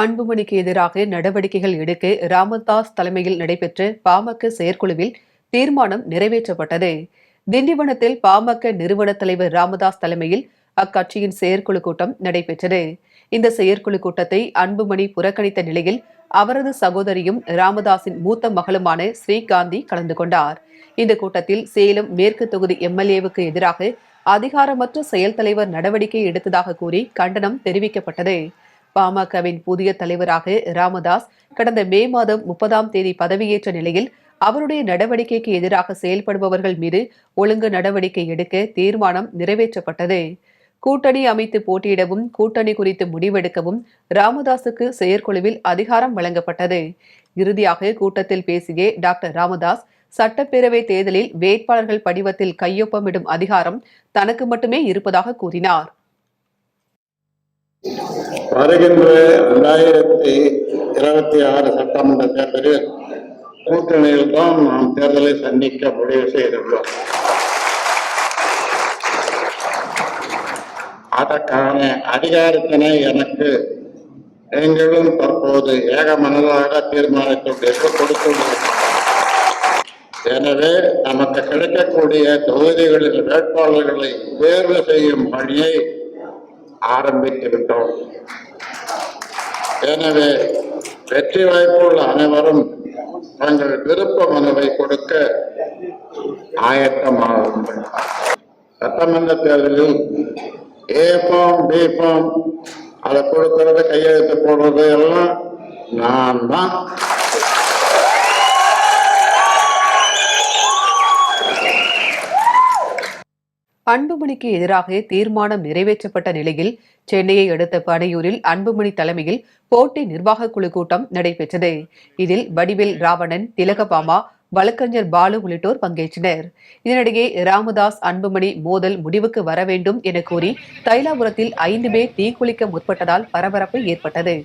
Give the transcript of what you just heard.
அன்புமணிக்கு எதிராக நடவடிக்கைகள் எடுக்க ராமதாஸ் தலைமையில் நடைபெற்ற பாமக செயற்குழுவில் தீர்மானம் நிறைவேற்றப்பட்டது. திண்டிவனத்தில் பாமக நிறுவன தலைவர் ராமதாஸ் தலைமையில் அக்கட்சியின் செயற்குழு கூட்டம் நடைபெற்றது. இந்த செயற்குழு கூட்டத்தை அன்புமணி புறக்கணித்த நிலையில் அவரது சகோதரியும் ராமதாஸின் மூத்த மகளுமான ஸ்ரீகாந்தி கலந்து கொண்டார். இந்த கூட்டத்தில் சேலம் மேற்கு தொகுதி எம்எல்ஏவுக்கு எதிராக அதிகாரமற்ற செயல் தலைவர் நடவடிக்கை எடுத்ததாக கூறி கண்டனம் தெரிவிக்கப்பட்டது. பாமகவின் புதிய தலைவராக ராமதாஸ் கடந்த மே மாதம் முப்பதாம் தேதி பதவியேற்ற நிலையில் அவருடைய நடவடிக்கைக்கு எதிராக செயல்படுபவர்கள் மீது ஒழுங்கு நடவடிக்கை எடுக்க தீர்மானம் நிறைவேற்றப்பட்டது. கூட்டணி அமைத்து போட்டியிடவும் கூட்டணி குறித்து முடிவெடுக்கவும் ராமதாசுக்கு செயற்குழுவில் அதிகாரம் வழங்கப்பட்டது. இறுதியாக கூட்டத்தில் பேசிய டாக்டர் ராமதாஸ் சட்டப்பேரவை தேர்தலில் வேட்பாளர்கள் படிவத்தில் கையொப்பமிடும் அதிகாரம் தனக்கு மட்டுமே இருப்பதாக கூறினார். வருகின்ற இரண்டாயிரத்தி இருபத்தி ஆறு சட்டமன்ற தேர்தலில் கூட்டணியில் தான் நாம் தேர்தலை சந்திக்க முடிவு செய்துள்ளோம். அதற்கான அதிகாரத்தினை எனக்கு நீங்களும் தற்போது ஏக மனதாக தீர்மானித்துள்ளீர்கள் கொடுத்துள்ளோம். எனவே நமக்கு கிடைக்கக்கூடிய தொகுதிகளில் வேட்பாளர்களை தேர்வு செய்யும் பணியை ஆரம்பித்து விட்டோம். எனவே வெற்றி வாய்ப்புள்ள அனைவரும் தங்கள் விருப்ப மனுவை கொடுக்க ஆயத்தமாகும். சட்டமன்ற தேர்தலில் ஏ ஃபார்ம் பி ஃபார்ம் அதை கொடுக்கறது கையெழுத்து போடுறது எல்லாம் நான் தான் அன்புமணிக்கு எதிராக தீர்மானம் நிறைவேற்றப்பட்ட நிலையில் சென்னையை அடுத்த பனையூரில் அன்புமணி தலைமையில் போட்டி நிர்வாகக் குழு கூட்டம் நடைபெற்றது. இதில் வடிவேல் ராவணன் திலகபாமா வழக்கறிஞர் பாலு உள்ளிட்டோர் பங்கேற்றனர். இதனிடையே ராமதாஸ் அன்புமணி மோதல் முடிவுக்கு வர வேண்டும் என கூறி தைலாபுரத்தில் ஐந்து பேர் தீக்குளிக்க முற்பட்டதால் பரபரப்பு ஏற்பட்டது.